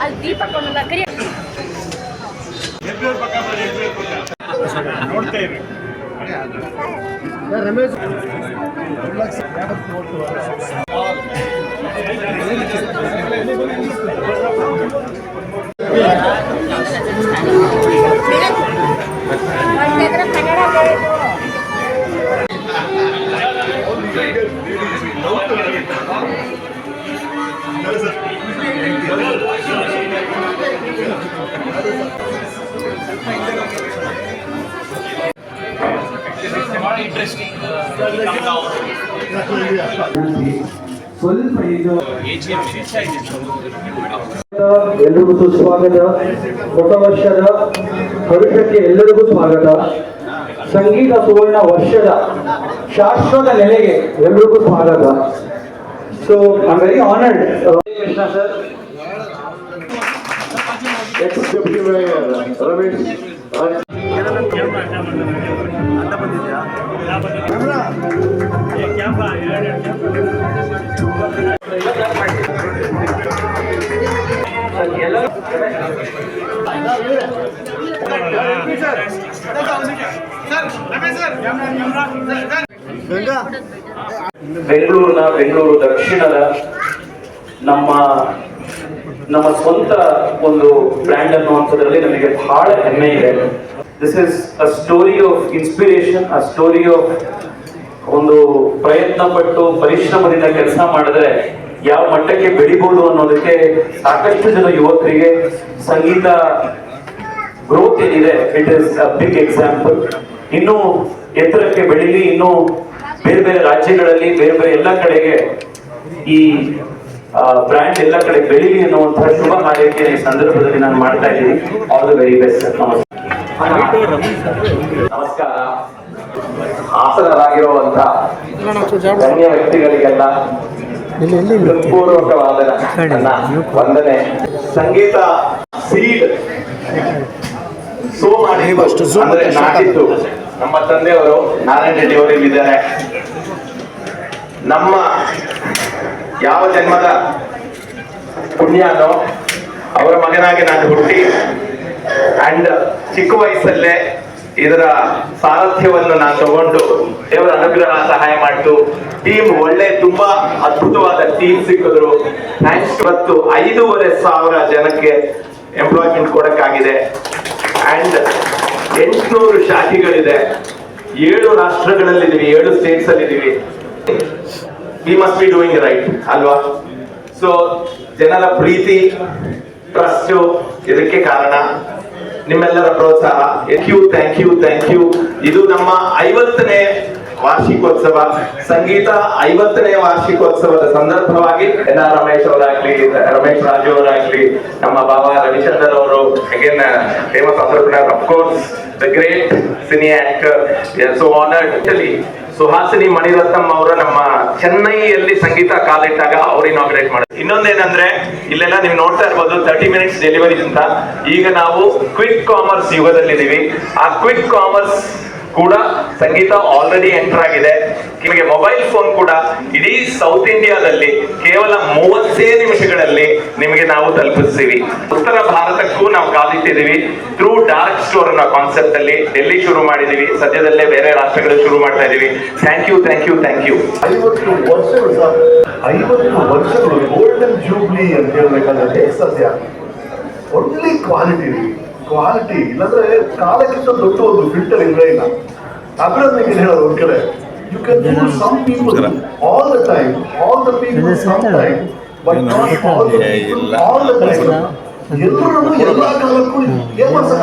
ಅಲ್ಲಿ ದೀಪ ಕೊಂಡಲ್ಲ ಕರಿ ನೋಡ್ತಾ ಇರಿ ಕನ್ನಡ ಸ್ವಲ್ಪ ಇದು ಎಲ್ರಿಗೂ ಸುಸ್ವಾಗತ. ಹೊಸ ವರ್ಷದ ಭವಿಷ್ಯಕ್ಕೆ ಎಲ್ಲರಿಗೂ ಸ್ವಾಗತ. ಸಂಗೀತ ಸುವರ್ಣ ವರ್ಷದ ಶಾಶ್ವತ ನೆಲೆಗೆ ಎಲ್ರಿಗೂ ಸ್ವಾಗತ. So I very honoured Krishna sir ex deputy mayor Ramesh ಬೆಂಗಳೂರಿನ ಬೆಂಗಳೂರು ದಕ್ಷಿಣದ ನಮ್ಮ ನಮ್ಮ ಸ್ವಂತ ಒಂದು ಬ್ರ್ಯಾಂಡ್ ಅನ್ನುವಂಥದ್ರಲ್ಲಿ ನಮಗೆ ಬಹಳ ಹೆಮ್ಮೆ ಇದೆ. This is a story of inspiration a story of ಒಂದು ಪ್ರಯತ್ನ ಪಟ್ಟು ಪರಿಶ್ರಮದಿಂದ ಕೆಲಸ ಮಾಡಿದ್ರೆ ಯಾವ ಮಟ್ಟಕ್ಕೆ ಬೆಳಿಬಹುದು ಅನ್ನೋದಕ್ಕೆ ಸಾಕಷ್ಟು ಜನ ಯುವಕರಿಗೆ ಸಂಗೀತ ಗ್ರೋತ್ ಏನಿದೆ it is a big example ಇನ್ನೂ ಎತ್ತರಕ್ಕೆ ಬೆಳೀಲಿ, ಇನ್ನೂ ಬೇರೆ ಬೇರೆ ರಾಜ್ಯಗಳಲ್ಲಿ, ಬೇರೆ ಬೇರೆ ಎಲ್ಲ ಕಡೆಗೆ ಈ ಬ್ರ್ಯಾಂಡ್ ಎಲ್ಲ ಕಡೆ ಬೆಳೀಲಿ ಅನ್ನುವಂತಹ ಶುಭ ಕಾರ್ಯಕ್ಕೆ ಈ ಸಂದರ್ಭದಲ್ಲಿ ನಾನು ಮಾಡ್ತಾ ಇದ್ದೀನಿ. ಆಲ್ ದ ವೆರಿ ಬೆಸ್ಟ್ ನಮಸ್ಕಾರ. ಹಾಸನರಾಗಿರುವಂತ ಗಣ್ಯ ವ್ಯಕ್ತಿಗಳಿಗೆಲ್ಲ ಹೃತ್ಪೂರ್ವಕವಾದ ವಂದನೆ. ಸಂಗೀತ ಸೀಡ್ ಸೋ ಮಾಡಿ ಅಂದ್ರೆ ನಾಟಿದ್ದು ನಮ್ಮ ತಂದೆಯವರು ನಾರಾಯಣ ರೆಡ್ಡಿ ಅವರು ಇಲ್ಲಿದ್ದಾರೆ ನಮ್ಮ ಯಾವ ಜನ್ಮದ ಪುಣ್ಯನೋ ಅವರ ಮಗನಾಗಿ ನಾನು ಹುಟ್ಟಿ ಅಂಡ್ ಚಿಕ್ಕ ವಯಸ್ಸಲ್ಲೇ ಇದರ ಸಾರಥ್ಯವನ್ನು ನಾನು ತಗೊಂಡು ದೇವರ ಅನುಗ್ರಹ ಸಹಾಯ ಮಾಡಿತು. ಟೀಮ್ ಒಳ್ಳೆ, ತುಂಬಾ ಅದ್ಭುತವಾದ ಟೀಮ್ ಸಿಕ್ಕಿದ್ರು. ಥ್ಯಾಂಕ್ಸ್ ಇವತ್ತು ಐದೂವರೆ ಸಾವಿರ ಜನಕ್ಕೆ ಎಂಪ್ಲಾಯ್ಮೆಂಟ್ ಕೊಡಕ್ಕಾಗಿದೆ. ಅಂಡ್ ಎಂಟುನೂರು ಶಾಖೆಗಳಿದೆ. ಏಳು ರಾಷ್ಟ್ರಗಳಲ್ಲಿದ್ದೀವಿ, ಏಳು ಸ್ಟೇಟ್ಸ್ ಅಲ್ಲಿ ಇದೀವಿ we must be doing right ಅಲ್ವಾ? ಸೊ ಜನರ ಪ್ರೀತಿ ಟ್ರಸ್ಟ್ ಇದಕ್ಕೆ ಕಾರಣ. ನಿಮ್ಮೆಲ್ಲರ ಪ್ರೋತ್ಸಾಹ. Thank you thank you thank you ಇದು ನಮ್ಮ ಐವತ್ತನೇ ವಾರ್ಷಿಕೋತ್ಸವ. ಸಂಗೀತ ಐವತ್ತನೇ ವಾರ್ಷಿಕೋತ್ಸವದ ಸಂದರ್ಭವಾಗಿ ಎನ್ ಆರ್ ರಮೇಶ್ ಅವರಾಗ್ಲಿ, ರಮೇಶ್ ರಾಜು ಅವರಾಗ್ಲಿ, ನಮ್ಮ ಬಾಬಾ ರವಿಚಂದರ್ ಅವರು again famous entrepreneur of course the great cine actor so honoured Suhasini Maniratnam ಅವರ ನಮ್ಮ ಚೆನ್ನೈಯಲ್ಲಿ ಸಂಗೀತ ಕಾಲಿಟ್ಟಾಗ ಅವ್ರು ಇನಾಗ್ರೇಟ್ ಮಾಡಿದ್ರು. ಇನ್ನೊಂದೇನಂದ್ರೆ, ಇಲ್ಲೆಲ್ಲ ನೀವು ನೋಡ್ತಾ ಇರ್ಬೋದು ತರ್ಟಿ ಮಿನಿಟ್ಸ್ ಡೆಲಿವರಿ ಅಂತ. ಈಗ ನಾವು ಕ್ವಿಕ್ ಕಾಮರ್ಸ್ ಯುಗದಲ್ಲಿದ್ದೀವಿ. ಆ ಕ್ವಿಕ್ ಕಾಮರ್ಸ್ ಕೂಡ ಸಂಗೀತ ಆಲ್ರೆಡಿ ಎಂಟರ್ ಆಗಿದೆ. ನಿಮಗೆ ಮೊಬೈಲ್ ಫೋನ್ ಕೂಡ ಇಡೀ ಸೌತ್ ಇಂಡಿಯಾದಲ್ಲಿ ಕೇವಲ ಮೂವತ್ತೇ ನಿಮಿಷಗಳಲ್ಲಿ ನಿಮಗೆ ನಾವು ತಲುಪಿಸ್ತೀವಿ. ಉತ್ತರ ಭಾರತಕ್ಕೂ ನಾವು ಕಾದಿಟ್ಟಿದ್ದೀವಿ. ಥ್ರೂ ಡಾರ್ಕ್ ಸ್ಟೋರ್ ಅನ್ನೋ ಕಾನ್ಸೆಪ್ಟ್ ಅಲ್ಲಿ ಡೆಲ್ಲಿ ಶುರು ಮಾಡಿದೀವಿ ಸದ್ಯದಲ್ಲೇ ಬೇರೆ ರಾಷ್ಟ್ರಗಳು ಶುರು ಮಾಡ್ತಾ ಇದೀವಿ thank you thank you thank you ಐವತ್ತು ವರ್ಷಗಳು ಐವತ್ತು ವರ್ಷಗಳು ಗೋಲ್ಡನ್ ಜೂಬ್ಲಿ ಅಂತ ಹೇಳ್ಬೇಕಾದ್ರೆ ಸದ್ಯ ಒಳ್ಳೆ ಕ್ವಾಲಿಟಿ ಕ್ವಾಲಿಟಿ ಇಲ್ಲಾಂದ್ರೆ ಕಾಲಕ್ಕಿಂತ ದೊಡ್ಡ ಒಂದು ಫಿಲ್ಟರ್ ಇಲ್ಲೇ. ಇಲ್ಲ ಅಭಿನಂದನೆ ಹೇಳೋದು ಒಂದ್ ಕಡೆ. You can fool some people all the time all the people some time but not all the people all the time ಎಲ್ಲರೂ ಎಲ್ಲಾ ಕಾಲಕ್ಕೂ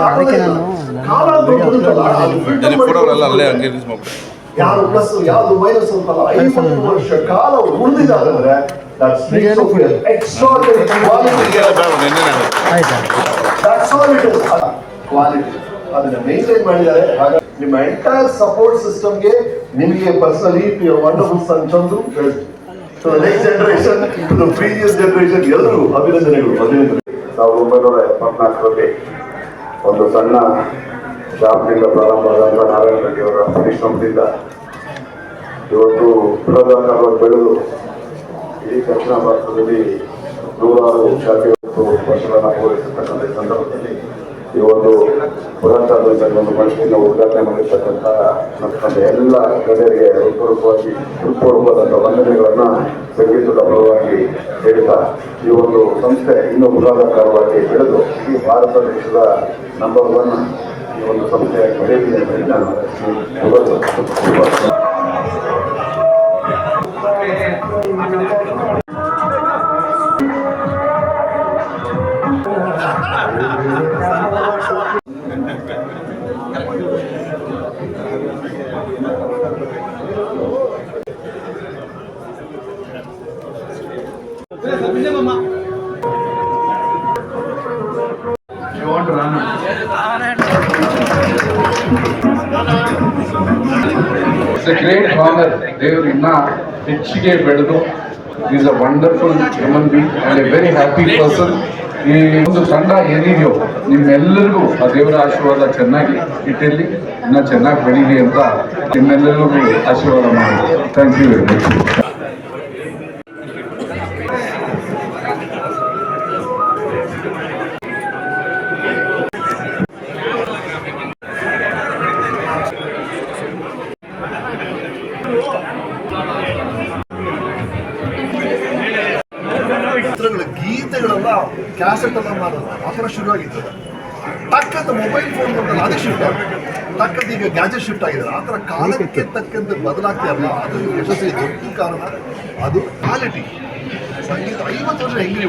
ಆಗೋದೇ ಇಲ್ಲ. ಕಾಲ ಫೋಟೋಗಳೆಲ್ಲ ಅಲ್ಲೇ ಹಂಗೆ ಮಾಡ್ಬಿಟ್ಟೆ ಯಾರು ಪ್ಲಸ್ ಯಾವ್ದು ಮೈನಸ್ ಅಂತಲ್ಲ ಐವತ್ತು ವರ್ಷ ಕಾಲ ಉಳಿದಿದ್ದಾರೆ ಎಕ್ಸ್ಟ್ರಾರ್ಡಿನರಿ ಕ್ವಾಲಿಟಿ ಅದನ್ನ ಮಾಡಿದ್ದಾರೆ. ಹಾಗಾಗಿ ನಿಮ್ಮ ಎಂಟೈರ್ ಸಪೋರ್ಟ್ ಸಿಸ್ಟಮ್ಗೆ ನಿಮಗೆ personally wonderful son so next generation to previous generation ಎಲ್ಲರೂ ಅಭಿನಂದನೆಗಳು. ಅಭಿನಂದನೆ ಸಾವಿರದ ಒಂಬೈನೂರ ಎಪ್ಪತ್ನಾಲ್ಕರಲ್ಲಿ ಒಂದು ಸಣ್ಣ ಶಾಪ್ನಿಂದ ಪ್ರಾರಂಭ ನಾರಾಯಣ ರೆಡ್ಡಿ ಅವರ ಪರಿಶ್ರಮದಿಂದ ಇವತ್ತು ಬೃಹದಾಕಾರವಾಗಿ ಬೆಳೆದು ಇಡೀ ದಕ್ಷಿಣ ಭಾರತದಲ್ಲಿ ನೂರಾರು ಶಾಖೆ ವರ್ಷಗಳನ್ನು ಪೂರೈಸಿರ್ತಕ್ಕಂಥ ಸಂದರ್ಭದಲ್ಲಿ ಈ ಒಂದು ಪುರಾತನ ಒಂದು ಮಳಿಗೆಯನ್ನು ಉದ್ಘಾಟನೆ ಮಾಡಿರ್ತಕ್ಕಂಥ ನಮ್ಮ ಎಲ್ಲ ಗಣ್ಯರಿಗೆ ಹೃತ್ಪೂರ್ವಕವಾಗಿ ಹೃತ್ಪೂರ್ವಕವಾದಂಥ ವಂದನೆಗಳನ್ನು ಸಂಗೀತದ ಪರವಾಗಿ ಹೇಳ್ತಾ ಈ ಒಂದು ಸಂಸ್ಥೆ ಇನ್ನೂ ಬೃಹದಾಕಾರವಾಗಿ ಬೆಳೆದು ಈ ಭಾರತ ದೇಶದ ನಂಬರ್ ಒನ್ ಈ ಒಂದು ಸಂಸ್ಥೆಯಾಗಿ ಬೆಳೆಯಲಿ ಅಂತ ನಾನು ಇಟ್ಸ್ ಎ ಗ್ರೇಟ್ ಆನರ್ ದೇವರು ಇನ್ನ ಹೆಚ್ಚಿಗೆ ಬೆಳೆದು is a wonderful human being and a very happy person ಈ ಒಂದು ತಂಡ ಏನಿದೆಯೋ, ನಿಮ್ಮೆಲ್ಲರಿಗೂ ಆ ದೇವರ ಆಶೀರ್ವಾದ ಚೆನ್ನಾಗಿ ಇಟ್ಟಿರಲಿ, ಇನ್ನ ಚೆನ್ನಾಗಿ ಬೆಳೀಲಿ ಅಂತ ನಿಮ್ಮೆಲ್ಲರಿಗೂ ಆಶೀರ್ವಾದ ಮಾಡಿ. ಥ್ಯಾಂಕ್ ಯು ವೆರಿ ಮಚ್ ಚಿತ್ರಗಳ ಗೀತೆಗಳೆಲ್ಲ ಕ್ಯಾಸೆಟ್ ಎಲ್ಲ ಮಾಡೋದು ಆ ಥರ ಶುರುವಾಗಿತ್ತು. ಟಕ್ಕಂತ ಮೊಬೈಲ್ ಫೋನ್ ಬಂದಲ್ಲ ಅದೇ ಶಿಫ್ಟ್ ಟಕ್ಕಂತ ಈಗ ಗ್ಯಾಜೆಟ್ ಶಿಫ್ಟ್ ಆಗಿದೆ. ಆ ಥರ ಕಾಲಕ್ಕೆ ತಕ್ಕಂತೆ ಬದಲಾಗ್ತಿರಲ್ಲ ಅದು ಯಶಸ್ವಿ ದೊಡ್ಡ ಕಾರಣ. ಅದು ಕ್ವಾಲಿಟಿ ಸಂಗೀತ ಐವತ್ತು ವರ್ಷ ಹೆಂಗೆ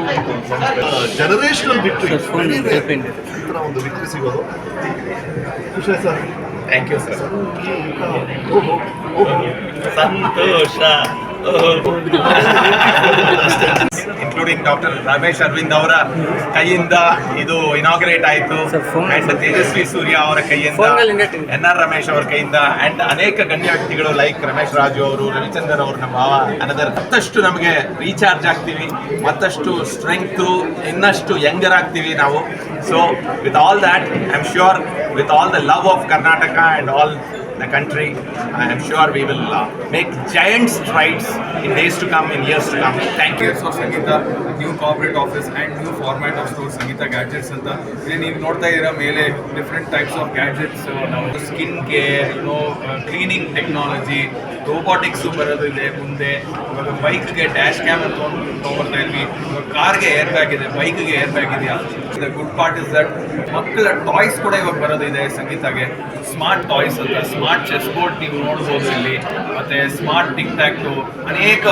ಜನರೇಷನಲ್ ವಿಕ್ಟ್ರಿ ಈ ಥರ ಒಂದು ವಿಕ್ಟ್ರಿ ಸಿಗೋದು. ಖುಷಿ ಸರ್. ಥ್ಯಾಂಕ್ ಯು ಸರ್ ಸಂತೋಷ. ಇನ್ಕ್ಲೂಡಿಂಗ್ ಡಾಕ್ಟರ್ ರಮೇಶ್ ಅರವಿಂದ್ ಅವರ ಕೈಯಿಂದ ಇದು ಇನಾಗ್ರೇಟ್ ಆಯಿತು. ಅಂಡ್ ತೇಜಸ್ವಿ ಸೂರ್ಯ ಅವರ ಕೈಯಿಂದ ಎನ್ ಆರ್ ರಮೇಶ್ ಅವರ ಕೈಯಿಂದ ಅಂಡ್ ಅನೇಕ ಗಣ್ಯ ವ್ಯಕ್ತಿಗಳು ಲೈಕ್ ರಮೇಶ್ ರಾಜು ಅವರು ರವಿಚಂದ್ರ ಅವರು ನಮ್ಮ ಮಾವ ಅನದರ್ ಮತ್ತಷ್ಟು ನಮಗೆ ರೀಚಾರ್ಜ್ ಆಗ್ತೀವಿ. ಮತ್ತಷ್ಟು ಸ್ಟ್ರೆಂಗ್ತು ಇನ್ನಷ್ಟು ಯಂಗರ್ ಆಗ್ತೀವಿ ನಾವು. So with all that I am sure with all the love of Karnataka and all the country. I am sure we will uh, make giant strides in days to come, in years to come. Thank you. Of Sangeetha new corporate office and new format of store Sangeetha gadgets ಅಂತ ಇಲ್ಲಿ ನೀವು ನೋಡ್ತಾ ಇದ್ದೀರಾ ಮೇಲೆ different types of gadgets ನಾವು skin care you know cleaning technology robotics ಬರೋದು ಇದೆ ಮುಂದೆ ಇವಾಗ ಬೈಕ್ಗೆ ಡ್ಯಾಶ್ ಕ್ಯಾಮ್ ಅಂತ ತೊಗೊಂಡ್ಬರ್ತಾ ಇದ್ವಿ ಇವಾಗ ಕಾರ್ಗೆ ಏರ್ ಬ್ಯಾಗ್ ಇದೆ ಬೈಕ್ಗೆ ಏರ್ ಬ್ಯಾಗ್ ಇದೆಯಾ the good part is that ಮಕ್ಕಳ ಟಾಯ್ಸ್ ಕೂಡ ಇವಾಗ ಬರೋದಿದೆ ಸಂಗೀತಗೆ. ಸ್ಮಾರ್ಟ್ ಟಾಯ್ಸ್ ಅಂತ ಸ್ಮಾರ್ಟ್ ಚೆಸ್ ಬೋರ್ಡ್ ನೀವು ನೋಡ್ಬೋದು ಇಲ್ಲಿ. ಮತ್ತೆ ಸ್ಮಾರ್ಟ್ ಟಿಕ್ ಟ್ಯಾಕ್ಟು ಅನೇಕ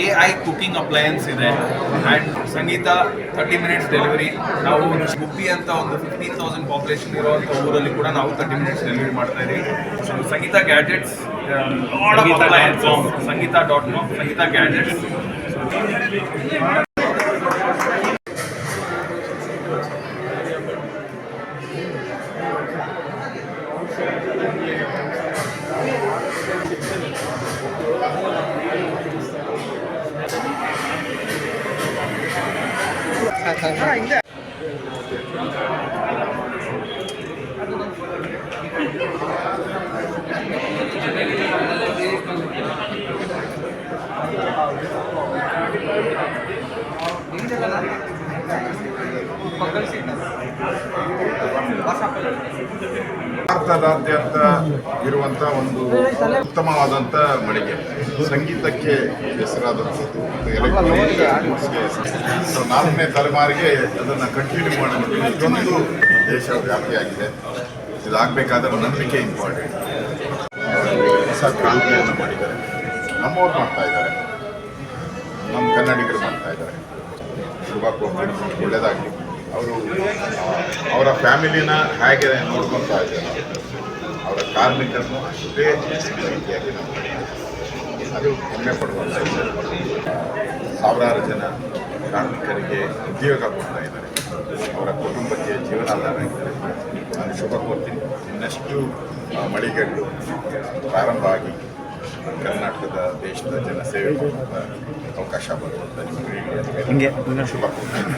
ಎ ಐ ಕುಕಿಂಗ್ ಅಪ್ಲಯನ್ಸ್ ಇದೆ. And Sangeetha thirty minutes delivery ನಾವು ಗುಬ್ಬಿ ಅಂತ ಒಂದು ಫಿಫ್ಟೀನ್ ತೌಸಂಡ್ ಪಾಪ್ಯುಲೇಷನ್ ಇರುವಂಥ ಊರಲ್ಲಿ ಕೂಡ ನಾವು ತರ್ಟಿ ಮಿನಿಟ್ಸ್ ಡೆಲಿವರಿ ಮಾಡ್ತಾ ಇದ್ದೀವಿ Sangeetha gadgets Sangeetha dot com Sangeetha gadgets ಭಾರತದಾದ್ಯಂತ ಇರುವಂತ ಒಂದು ಉತ್ತಮವಾದಂತ ಮಳಿಗೆ. ಸಂಗೀತಕ್ಕೆ ಹೆಸರಾದಂಥದ್ದು ಸೊ ನಾಲ್ಕನೇ ತಲೆಮಾರಿಗೆ ಅದನ್ನು ಕಂಟಿನ್ಯೂ ಮಾಡೋದು ಇದೊಂದು ದೇಶ ವ್ಯಾಪಿಯಾಗಿದೆ. ಇದಾಗಬೇಕಾದ್ರೆ ನಂಬಿಕೆ ಇಂಪಾರ್ಟೆಂಟ್ ಹೊಸ ಕ್ರಾಂತಿಯನ್ನು ಮಾಡಿದ್ದಾರೆ. ನಮ್ಮವ್ರು ಮಾಡ್ತಾ ಇದ್ದಾರೆ. ನಮ್ಮ ಕನ್ನಡಿಗರು ಮಾಡ್ತಾ ಇದ್ದಾರೆ. ಶುಭ ಒಳ್ಳೆಯದಾಗಲಿ ಅವರು, ಅವರ ಫ್ಯಾಮಿಲಿನ ಹೇಗೆ ನೋಡ್ಕೊತಾ ಇದ್ದಾರೆ. ಅವರ ಕಾರ್ಮಿಕರನ್ನು ಅಷ್ಟೇ ರೀತಿಯಾಗಿ ನಾವು ಅದು ಹೆಮ್ಮೆ ಪಡುವಂಥ. ಸಾವಿರಾರು ಜನ ಕಾರ್ಮಿಕರಿಗೆ ಉದ್ಯೋಗ ಕೊಡ್ತಾ ಇದ್ದಾರೆ. ಅವರ ಕುಟುಂಬಕ್ಕೆ ಜೀವನಾಧಾರ ಇದ್ದಾರೆ. ನಾನು ಶುಭ ಕೋರ್ತೀನಿ. ಇನ್ನಷ್ಟು ಮಳಿಗೆಗಳು ಪ್ರಾರಂಭ ಆಗಿ ಕರ್ನಾಟಕದ ದೇಶದ ಜನ ಸೇವೆ ಮಾಡುವಂಥ ಅವಕಾಶ ಬರುವಂಥ ನಿಮಗೆ ಶುಭ ಕೋರ್ತೀನಿ.